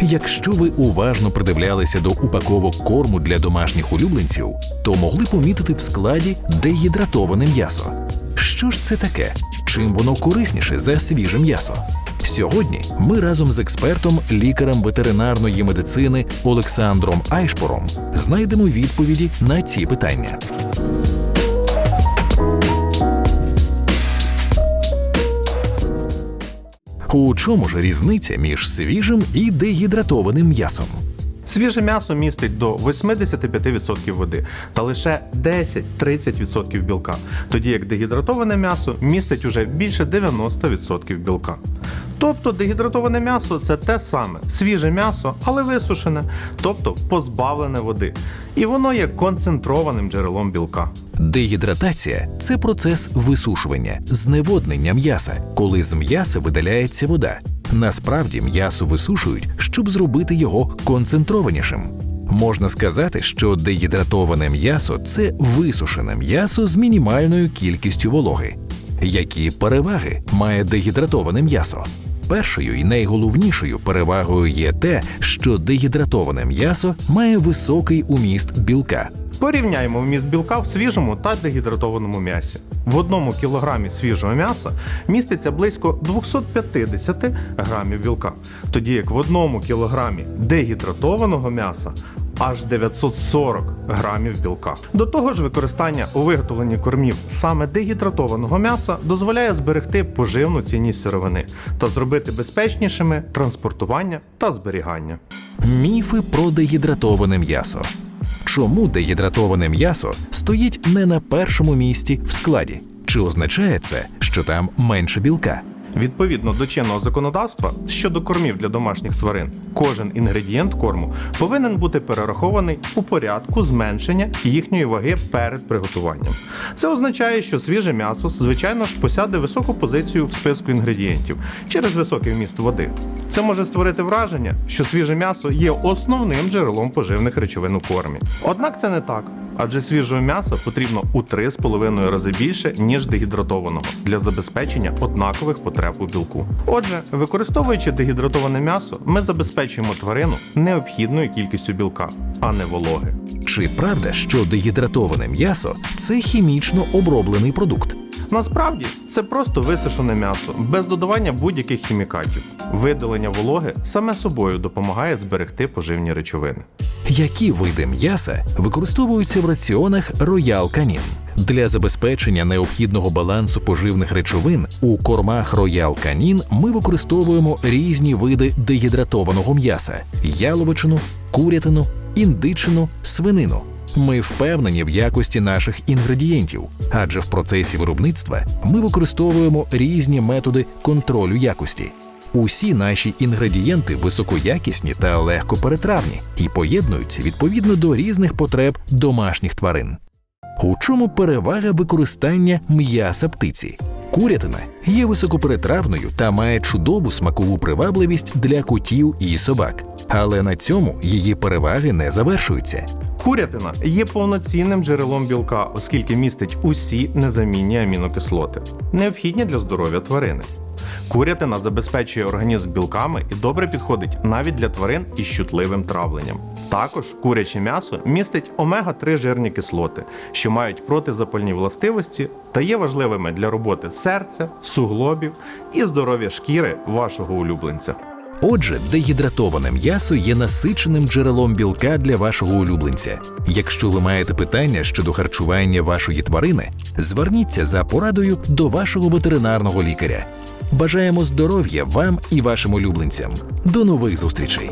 Якщо ви уважно придивлялися до упаковок корму для домашніх улюбленців, то могли помітити в складі дегідратоване м'ясо. Що ж це таке? Чим воно корисніше за свіже м'ясо? Сьогодні ми разом з експертом, лікарем ветеринарної медицини Олександром Айшпором знайдемо відповіді на ці питання. У чому ж різниця між свіжим і дегідратованим м'ясом? Свіже м'ясо містить до 85% води та лише 10-30% білка, тоді як дегідратоване м'ясо містить уже більше 90% білка. Тобто дегідратоване м'ясо це те саме свіже м'ясо, але висушене, тобто позбавлене води. І воно є концентрованим джерелом білка. Дегідратація це процес висушування, зневоднення м'яса, коли з м'яса видаляється вода. Насправді м'ясо висушують, щоб зробити його концентрованішим. Можна сказати, що дегідратоване м'ясо це висушене м'ясо з мінімальною кількістю вологи. Які переваги має дегідратоване м'ясо? Першою і найголовнішою перевагою є те, що дегідратоване м'ясо має високий уміст білка. Порівняємо вміст білка в свіжому та дегідратованому м'ясі. В одному кілограмі свіжого м'яса міститься близько 250 грамів білка, тоді як в одному кілограмі дегідратованого м'яса аж 940 грамів білка. До того ж, використання у виготовленні кормів саме дегідратованого м'яса дозволяє зберегти поживну цінність сировини та зробити безпечнішими транспортування та зберігання. Міфи про дегідратоване м'ясо. Чому дегідратоване м'ясо стоїть не на першому місці в складі? Чи означає це, що там менше білка? Відповідно до чинного законодавства щодо кормів для домашніх тварин, кожен інгредієнт корму повинен бути перерахований у порядку зменшення їхньої ваги перед приготуванням. Це означає, що свіже м'ясо, звичайно ж, посяде високу позицію в списку інгредієнтів через високий вміст води. Це може створити враження, що свіже м'ясо є основним джерелом поживних речовин у кормі. Однак це не так. Адже свіжого м'яса потрібно у 3,5 рази більше, ніж дегідратованого для забезпечення однакових потреб у білку. Отже, використовуючи дегідратоване м'ясо, ми забезпечуємо тварину необхідною кількістю білка, а не вологи. Чи правда, що дегідратоване м'ясо це хімічно оброблений продукт? Насправді це просто висушене м'ясо без додавання будь-яких хімікатів. Видалення вологи саме собою допомагає зберегти поживні речовини. Які види м'яса використовуються в раціонах Royal Canin? Для забезпечення необхідного балансу поживних речовин у кормах Royal Canin ми використовуємо різні види дегідратованого м'яса: яловичину, курятину, індичину, свинину. Ми впевнені в якості наших інгредієнтів, адже в процесі виробництва ми використовуємо різні методи контролю якості. Усі наші інгредієнти високоякісні та легкоперетравні і поєднуються відповідно до різних потреб домашніх тварин. У чому перевага використання м'яса птиці? Курятина є високоперетравною та має чудову смакову привабливість для котів і собак. Але на цьому її переваги не завершуються. Курятина є повноцінним джерелом білка, оскільки містить усі незамінні амінокислоти, необхідні для здоров'я тварини. Курятина забезпечує організм білками і добре підходить навіть для тварин із чутливим травленням. Також куряче м'ясо містить омега-3 жирні кислоти, що мають протизапальні властивості та є важливими для роботи серця, суглобів і здоров'я шкіри вашого улюбленця. Отже, дегідратоване м'ясо є насиченим джерелом білка для вашого улюбленця. Якщо ви маєте питання щодо харчування вашої тварини, зверніться за порадою до вашого ветеринарного лікаря. Бажаємо здоров'я вам і вашим улюбленцям. До нових зустрічей!